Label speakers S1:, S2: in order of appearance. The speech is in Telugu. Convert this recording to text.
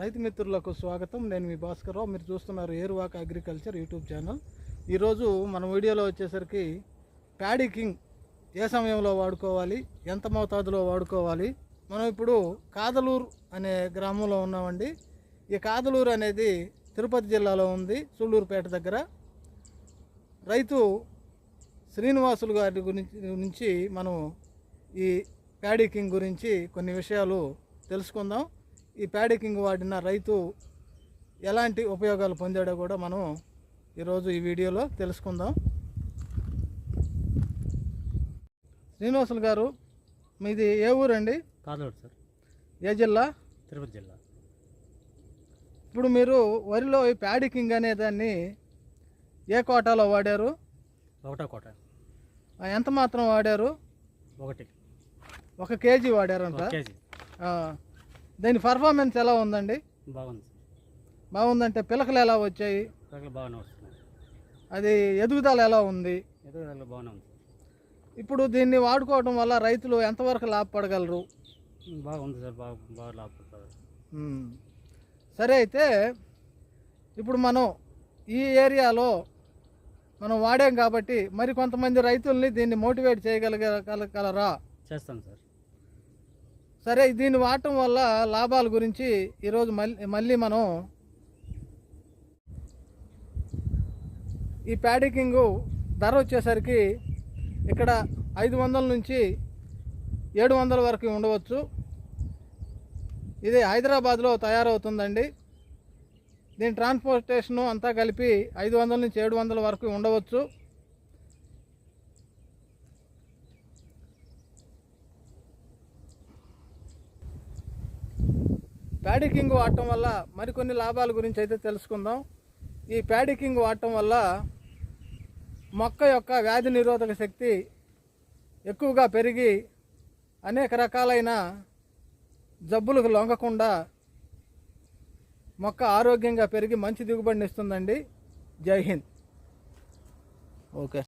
S1: రైతు మిత్రులకు స్వాగతం. నేను మీ భాస్కర్రావు మీరు చూస్తున్నారు ఏరువాక అగ్రికల్చర్ యూట్యూబ్ ఛానల్. ఈరోజు మన వీడియోలో వచ్చేసరికి ప్యాడీ కింగ్ ఏ సమయంలో వాడుకోవాలి? ఎంత మోతాదులో వాడుకోవాలి? మనం ఇప్పుడు కాదలూరు అనే గ్రామంలో ఉన్నామండి. ఈ కాదలూరు అనేది తిరుపతి జిల్లాలో ఉంది సూళ్ళూరుపేట దగ్గర. రైతు శ్రీనివాసులు గారి గురించి నుంచి మనం ఈ ప్యాడీ కింగ్ గురించి కొన్ని విషయాలు తెలుసుకుందాం. ఈ ప్యాడీ కింగ్ వాడిన రైతు ఎలాంటి ఉపయోగాలు పొందాడో కూడా మనం ఈరోజు ఈ వీడియోలో తెలుసుకుందాం. శ్రీనివాసులు గారు మీది ఏ ఊరండి?
S2: కాదోడు సార్.
S1: ఏ జిల్లా?
S2: తిరుపతి జిల్లా.
S1: ఇప్పుడు మీరు వరిలో ఈ ప్యాడీ కింగ్ అనే దాన్ని ఏ కోటాలో వాడారు?
S2: ఒకటో కోట.
S1: ఎంత మాత్రం వాడారు?
S2: ఒకటి.
S1: ఒక కేజీ వాడారంట.
S2: కేజీ.
S1: దీని పర్ఫార్మెన్స్ ఎలా ఉందండి?
S2: బాగుంది సార్.
S1: బాగుందంటే పిలకలు ఎలా వచ్చాయి?
S2: పిల్లలు బాగానే వస్తున్నాయి.
S1: అది ఎదుగుదల ఎలా ఉంది?
S2: ఎదుగుదల బాగానే ఉంది.
S1: ఇప్పుడు దీన్ని వాడుకోవడం వల్ల రైతులు ఎంతవరకు లాభపడగలరు?
S2: బాగుంది సార్ బాగా బాగా లాభపడుతుంది
S1: ఉమ్. సరే అయితే ఇప్పుడు మనం ఈ ఏరియాలో మనం వాడాం కాబట్టి మరి కొంతమంది రైతుల్ని దీన్ని మోటివేట్ చేయగలగలరా?
S2: చేస్తాను సార్.
S1: సరే దీన్ని వాడటం వల్ల లాభాల గురించి ఈరోజు మళ్ళీ మళ్ళీ మనం ఈ ప్యాడికింగ్ ధర వచ్చేసరికి ఇక్కడ ఐదు వందల నుంచి ఏడు వందల వరకు ఉండవచ్చు. ఇది హైదరాబాద్లో తయారవుతుందండి. దీని ట్రాన్స్పోర్టేషను అంతా కలిపి ఐదు వందల నుంచి ఏడు వందల వరకు ఉండవచ్చు. ప్యాడికింగ్ వాడటం వల్ల మరికొన్ని లాభాల గురించి అయితే తెలుసుకుందాం. ఈ ప్యాడికింగ్ వాడటం వల్ల మొక్క యొక్క వ్యాధి నిరోధక శక్తి ఎక్కువగా పెరిగి అనేక రకాలైన జబ్బులకు లొంగకుండా మొక్క ఆరోగ్యంగా పెరిగి మంచి దిగుబడిని ఇస్తుందండి జై హింద్. ఓకే.